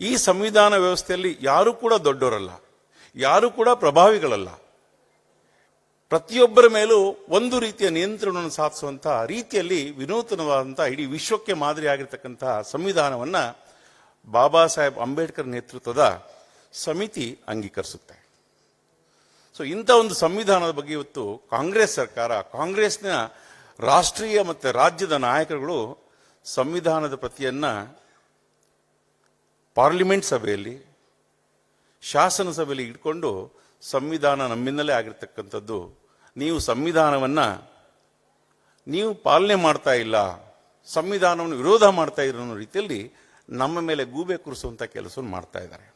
ಈ ಸಂವಿಧಾನ ವ್ಯವಸ್ಥೆಯಲ್ಲಿ ಯಾರು ಕೂಡ ದೊಡ್ಡವರಲ್ಲ, ಯಾರು ಕೂಡ ಪ್ರಭಾವಿಗಳಲ್ಲ. ಪ್ರತಿಯೊಬ್ಬರ ಮೇಲೂ ಒಂದು ರೀತಿಯ ನಿಯಂತ್ರಣವನ್ನು ಸಾಧಿಸುವಂತಹ ರೀತಿಯಲ್ಲಿ ವಿನೂತನವಾದಂತಹ ಇಡೀ ವಿಶ್ವಕ್ಕೆ ಮಾದರಿಯಾಗಿರ್ತಕ್ಕಂತಹ ಸಂವಿಧಾನವನ್ನ ಬಾಬಾ ಸಾಹೇಬ್ ಅಂಬೇಡ್ಕರ್ ನೇತೃತ್ವದ ಸಮಿತಿ ಅಂಗೀಕರಿಸುತ್ತೆ. ಸೊ ಇಂಥ ಒಂದು ಸಂವಿಧಾನದ ಬಗ್ಗೆ ಇವತ್ತು ಕಾಂಗ್ರೆಸ್ ಸರ್ಕಾರ, ಕಾಂಗ್ರೆಸ್ನ ರಾಷ್ಟ್ರೀಯ ಮತ್ತು ರಾಜ್ಯದ ನಾಯಕರುಗಳು ಸಂವಿಧಾನದ ಪ್ರತಿಯನ್ನ ಪಾರ್ಲಿಮೆಂಟ್ ಸಭೆಯಲ್ಲಿ, ಶಾಸನ ಸಭೆಯಲ್ಲಿ ಇಟ್ಕೊಂಡು ಸಂವಿಧಾನ ನಮ್ಮಿಂದಲೇ ಆಗಿರ್ತಕ್ಕಂಥದ್ದು. ನೀವು ಸಂವಿಧಾನವನ್ನು, ನೀವು ಪಾಲನೆ ಮಾಡ್ತಾ ಇಲ್ಲ, ಸಂವಿಧಾನವನ್ನು ವಿರೋಧ ಮಾಡ್ತಾ ಇರೋ ರೀತಿಯಲ್ಲಿ ನಮ್ಮ ಮೇಲೆ ಗೂಬೆ ಕೂರಿಸುವಂಥ ಕೆಲಸವನ್ನು ಮಾಡ್ತಾ ಇದ್ದಾರೆ.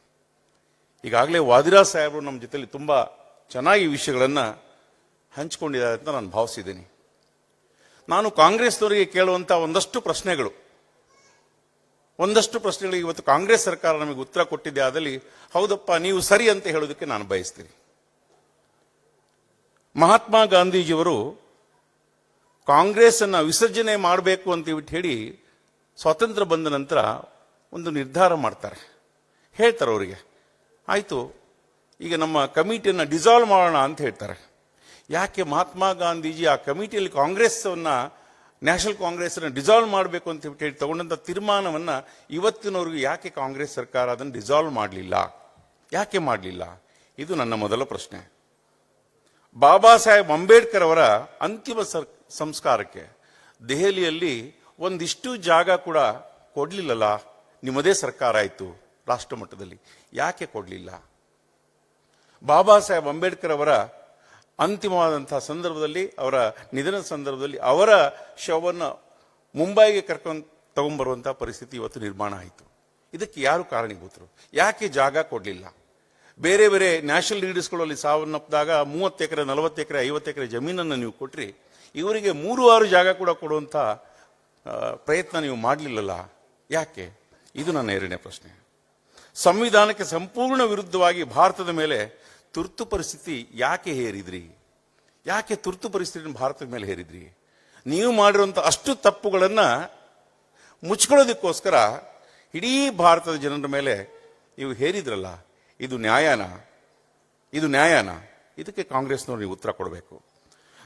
ಈಗಾಗಲೇ ವಾದಿರಾಜ್ ಸಾಹೇಬರು ನಮ್ಮ ಜೊತೆಯಲ್ಲಿ ತುಂಬ ಚೆನ್ನಾಗಿ ವಿಷಯಗಳನ್ನ ಹಂಚಿಕೊಂಡಿದ್ದಾರೆ ಅಂತ ನಾನು ಭಾವಿಸಿದ್ದೀನಿ. ನಾನು ಕಾಂಗ್ರೆಸ್ನವರಿಗೆ ಕೇಳುವಂಥ ಒಂದಷ್ಟು ಪ್ರಶ್ನೆಗಳು. ಒಂದಷ್ಟು ಪ್ರಶ್ನೆಗಳಿಗೆ ಇವತ್ತು ಕಾಂಗ್ರೆಸ್ ಸರ್ಕಾರ ನಮಗೆ ಉತ್ತರ ಕೊಟ್ಟಿದೆ ಆದಲ್ಲಿ, ಹೌದಪ್ಪ, ನೀವು ಸರಿ ಅಂತ ಹೇಳೋದಕ್ಕೆ ನಾನು ಬಯಸ್ತೀನಿ. ಮಹಾತ್ಮ ಗಾಂಧೀಜಿಯವರು ಕಾಂಗ್ರೆಸ್ ಅನ್ನ ವಿಸರ್ಜನೆ ಮಾಡಬೇಕು ಅಂತ ಹೇಳಿ ಸ್ವಾತಂತ್ರ್ಯ ಬಂದ ನಂತರ ಒಂದು ನಿರ್ಧಾರ ಮಾಡ್ತಾರೆ. ಹೇಳ್ತಾರೆ ಅವರಿಗೆ, ಆಯಿತು, ಈಗ ನಮ್ಮ ಕಮಿಟಿಯನ್ನು ಡಿಸಾಲ್ವ್ ಮಾಡೋಣ ಅಂತ ಹೇಳ್ತಾರೆ. ಯಾಕೆ ಮಹಾತ್ಮ ಗಾಂಧೀಜಿ ಆ ಕಮಿಟಿಯಲ್ಲಿ ಕಾಂಗ್ರೆಸ್ಸನ್ನ ನ್ಯಾಷನಲ್ ಕಾಂಗ್ರೆಸ್ ಅನ್ನು ಡಿಸಾಲ್ವ್ ಮಾಡಬೇಕು ಅಂತ ಹೇಳಿ ತಗೊಂಡಂಥ ತೀರ್ಮಾನವನ್ನು ಇವತ್ತಿನವರೆಗೂ ಯಾಕೆ ಕಾಂಗ್ರೆಸ್ ಸರ್ಕಾರ ಅದನ್ನು ಡಿಸಾಲ್ವ್ ಮಾಡಲಿಲ್ಲ? ಯಾಕೆ ಮಾಡಲಿಲ್ಲ? ಇದು ನನ್ನ ಮೊದಲ ಪ್ರಶ್ನೆ. ಬಾಬಾ ಸಾಹೇಬ್ ಅಂಬೇಡ್ಕರ್ ಅವರ ಅಂತಿಮ ಸರ್, ಸಂಸ್ಕಾರಕ್ಕೆ ದೆಹಲಿಯಲ್ಲಿ ಒಂದಿಷ್ಟು ಜಾಗ ಕೂಡ ಕೊಡ್ಲಿಲ್ಲಲ್ಲ ನಿಮ್ಮದೇ ಸರ್ಕಾರ ಆಯಿತು ರಾಷ್ಟ್ರ ಮಟ್ಟದಲ್ಲಿ. ಯಾಕೆ ಕೊಡಲಿಲ್ಲ? ಬಾಬಾ ಸಾಹೇಬ್ ಅಂಬೇಡ್ಕರ್ ಅವರ ಅಂತಿಮವಾದಂತಹ ಸಂದರ್ಭದಲ್ಲಿ, ಅವರ ನಿಧನ ಸಂದರ್ಭದಲ್ಲಿ ಅವರ ಶವವನ್ನು ಮುಂಬೈಗೆ ಕರ್ಕೊಂಡು ತಗೊಂಬರುವಂಥ ಪರಿಸ್ಥಿತಿ ಇವತ್ತು ನಿರ್ಮಾಣ ಆಯಿತು. ಇದಕ್ಕೆ ಯಾರು ಕಾರಣೀಭೂತರು? ಯಾಕೆ ಜಾಗ ಕೊಡಲಿಲ್ಲ? ಬೇರೆ ಬೇರೆ ನ್ಯಾಷನಲ್ ಲೀಡರ್ಸ್ಗಳಲ್ಲಿ ಸಾವನ್ನಪ್ಪಿದಾಗ ಮೂವತ್ತು ಎಕರೆ, ನಲವತ್ತು ಎಕರೆ, ಐವತ್ತು ಎಕರೆ ಜಮೀನನ್ನು ನೀವು ಕೊಟ್ಟರಿ ಇವರಿಗೆ ಮೂರು ಆರು ಜಾಗ ಕೂಡ ಕೊಡುವಂಥ ಪ್ರಯತ್ನ ನೀವು ಮಾಡಲಿಲ್ಲಲ್ಲ? ಯಾಕೆ? ಇದು ನನ್ನ ಎರಡನೇ ಪ್ರಶ್ನೆ. ಸಂವಿಧಾನಕ್ಕೆ ಸಂಪೂರ್ಣ ವಿರುದ್ಧವಾಗಿ ಭಾರತದ ಮೇಲೆ ತುರ್ತು ಪರಿಸ್ಥಿತಿ ಯಾಕೆ ಹೇರಿದ್ರಿ? ಯಾಕೆ ತುರ್ತು ಪರಿಸ್ಥಿತಿಯನ್ನು ಭಾರತದ ಮೇಲೆ ಹೇರಿದ್ರಿ? ನೀವು ಮಾಡಿರುವಂಥ ಅಷ್ಟು ತಪ್ಪುಗಳನ್ನು ಮುಚ್ಕೊಳ್ಳೋದಕ್ಕೋಸ್ಕರ ಇಡೀ ಭಾರತದ ಜನರ ಮೇಲೆ ನೀವು ಹೇರಿದ್ರಲ್ಲ, ಇದು ನ್ಯಾಯನ? ಇದು ನ್ಯಾಯನ? ಇದಕ್ಕೆ ಕಾಂಗ್ರೆಸ್ನವರು ನೀವು ಉತ್ತರ ಕೊಡಬೇಕು.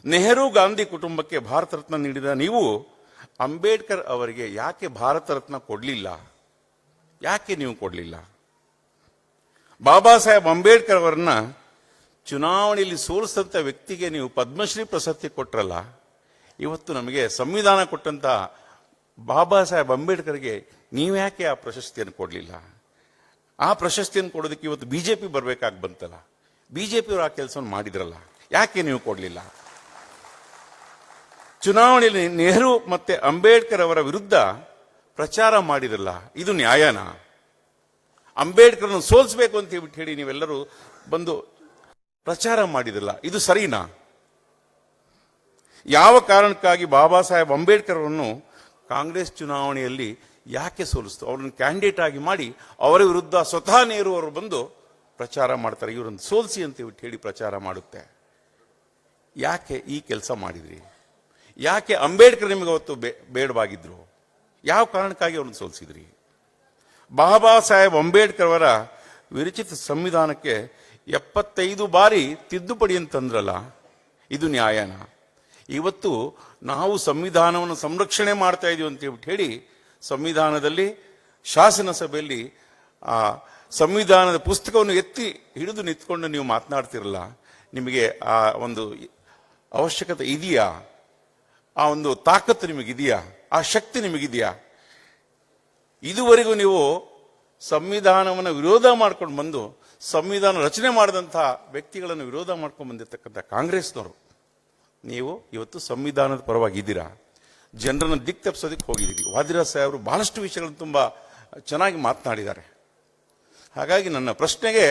ನೆಹರು ಗಾಂಧಿ ಕುಟುಂಬಕ್ಕೆ ಭಾರತ ರತ್ನ ನೀಡಿದ ನೀವು ಅಂಬೇಡ್ಕರ್ ಅವರಿಗೆ ಯಾಕೆ ಭಾರತ ರತ್ನ ಕೊಡಲಿಲ್ಲ? ಯಾಕೆ ನೀವು ಕೊಡಲಿಲ್ಲ? ಬಾಬಾ ಸಾಹೇಬ್ ಅಂಬೇಡ್ಕರ್ ಅವರನ್ನ ಚುನಾವಣೆಯಲ್ಲಿ ಸೋಲಿಸಿದಂಥ ವ್ಯಕ್ತಿಗೆ ನೀವು ಪದ್ಮಶ್ರೀ ಪ್ರಶಸ್ತಿ ಕೊಟ್ರಲ್ಲ, ಇವತ್ತು ನಮಗೆ ಸಂವಿಧಾನ ಕೊಟ್ಟಂಥ ಬಾಬಾ ಸಾಹೇಬ್ ಅಂಬೇಡ್ಕರ್ಗೆ ನೀವು ಯಾಕೆ ಆ ಪ್ರಶಸ್ತಿಯನ್ನು ಕೊಡಲಿಲ್ಲ? ಆ ಪ್ರಶಸ್ತಿಯನ್ನು ಕೊಡೋದಕ್ಕೆ ಇವತ್ತು ಬಿಜೆಪಿ ಬರಬೇಕಾಗಿ ಬಂತಲ್ಲ ಬಿಜೆಪಿಯವರು ಆ ಕೆಲಸವನ್ನು ಮಾಡಿದ್ರಲ್ಲ, ಯಾಕೆ ನೀವು ಕೊಡಲಿಲ್ಲ? ಚುನಾವಣೆಯಲ್ಲಿ ನೆಹರು ಮತ್ತು ಅಂಬೇಡ್ಕರ್ ಅವರ ವಿರುದ್ಧ ಪ್ರಚಾರ ಮಾಡಿದ್ರಲ್ಲ, ಇದು ನ್ಯಾಯನ? ಅಂಬೇಡ್ಕರ್ನ ಸೋಲಿಸಬೇಕು ಅಂತ ಹೇಳ್ಬಿಟ್ಟು ಹೇಳಿ ನೀವೆಲ್ಲರೂ ಬಂದು ಪ್ರಚಾರ ಮಾಡಿದಿಲ್ಲ ಇದು ಸರಿನಾ? ಯಾವ ಕಾರಣಕ್ಕಾಗಿ ಬಾಬಾ ಸಾಹೇಬ್ ಅಂಬೇಡ್ಕರ್ ಅವರನ್ನು ಕಾಂಗ್ರೆಸ್ ಚುನಾವಣೆಯಲ್ಲಿ ಯಾಕೆ ಸೋಲಿಸ್ತು? ಅವರನ್ನು ಕ್ಯಾಂಡಿಡೇಟ್ ಆಗಿ ಮಾಡಿ ಅವರ ವಿರುದ್ಧ ಸ್ವತಃ ನೇರು ಅವರು ಬಂದು ಪ್ರಚಾರ ಮಾಡ್ತಾರೆ, ಇವರನ್ನು ಸೋಲಿಸಿ ಅಂತ ಹೇಳಿ ಪ್ರಚಾರ ಮಾಡುತ್ತೆ. ಯಾಕೆ ಈ ಕೆಲಸ ಮಾಡಿದ್ರಿ? ಯಾಕೆ ಅಂಬೇಡ್ಕರ್ ನಿಮಗೆ ಅವತ್ತು ಬೇ- ಬೇಡವಾಗಿದ್ರು? ಯಾವ ಕಾರಣಕ್ಕಾಗಿ ಅವ್ರನ್ನ ಸೋಲಿಸಿದ್ರಿ? ಬಾಬಾ ಸಾಹೇಬ್ ಅಂಬೇಡ್ಕರ್ ಅವರ ವಿರಚಿತ ಸಂವಿಧಾನಕ್ಕೆ ಎಪ್ಪತ್ತೈದು ಬಾರಿ ತಿದ್ದುಪಡಿ ಅಂತಂದ್ರಲ್ಲ ಇದು ನ್ಯಾಯನ. ಇವತ್ತು ನಾವು ಸಂವಿಧಾನವನ್ನು ಸಂರಕ್ಷಣೆ ಮಾಡ್ತಾ ಇದೀವಿ ಅಂತ ಹೇಳಿ, ಸಂವಿಧಾನದಲ್ಲಿ ಶಾಸನ ಸಭೆಯಲ್ಲಿ ಆ, ಸಂವಿಧಾನದ ಪುಸ್ತಕವನ್ನು ಎತ್ತಿ ಹಿಡಿದು ನಿಂತ್ಕೊಂಡು ನೀವು ಮಾತನಾಡ್ತಿರಲ್ಲ, ನಿಮಗೆ ಆ ಒಂದು ಅವಶ್ಯಕತೆ ಇದೆಯಾ? ಆ ಒಂದು ತಾಕತ್ತು ನಿಮಗಿದೆಯಾ? ಆ ಶಕ್ತಿ ನಿಮಗಿದೆಯಾ? ಇದುವರೆಗೂ ನೀವು ಸಂವಿಧಾನವನ್ನು ವಿರೋಧ ಮಾಡ್ಕೊಂಡು ಬಂದು, ಸಂವಿಧಾನ ರಚನೆ ಮಾಡಿದಂತಹ ವ್ಯಕ್ತಿಗಳನ್ನು ವಿರೋಧ ಮಾಡ್ಕೊಂಡು ಬಂದಿರತಕ್ಕಂಥ ಕಾಂಗ್ರೆಸ್ನವರು, ನೀವು ಇವತ್ತು ಸಂವಿಧಾನದ ಪರವಾಗಿ ಇದ್ದೀರಾ ಜನರನ್ನು ದಿಕ್ ತಪ್ಪಿಸೋದಕ್ಕೆ ಹೋಗಿದ್ದೀರಿ. ವಾದಿರಾಜ್ ಸಾಹೇಬರು ಬಹಳಷ್ಟು ವಿಷಯಗಳನ್ನು ತುಂಬ ಚೆನ್ನಾಗಿ ಮಾತನಾಡಿದ್ದಾರೆ. ಹಾಗಾಗಿ ನನ್ನ ಪ್ರಶ್ನೆಗೆ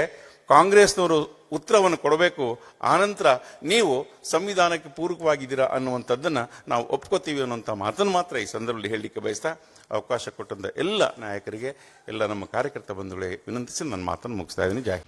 ಕಾಂಗ್ರೆಸ್ನವರು ಉತ್ತರವನ್ನು ಕೊಡಬೇಕು, ಆನಂತರ ನೀವು ಸಂವಿಧಾನಕ್ಕೆ ಪೂರಕವಾಗಿದ್ದೀರಾ ಅನ್ನುವಂಥದ್ದನ್ನು ನಾವು ಒಪ್ಕೋತೀವಿ ಅನ್ನುವಂಥ ಮಾತನ್ನು ಮಾತ್ರ ಈ ಸಂದರ್ಭದಲ್ಲಿ ಹೇಳಲಿಕ್ಕೆ ಬಯಸ್ತಾ ಅವಕಾಶ ಕೊಟ್ಟಂತ ಎಲ್ಲ ನಾಯಕರಿಗೆ, ಎಲ್ಲ ನಮ್ಮ ಕಾರ್ಯಕರ್ತ ಬಂಧುಗಳಿಗೆ ವಿನಂತಿಸಿ ನನ್ನ ಮಾತನ್ನು ಮುಗಿಸ್ತಾ ಇದ್ದೀನಿ. ಜೈ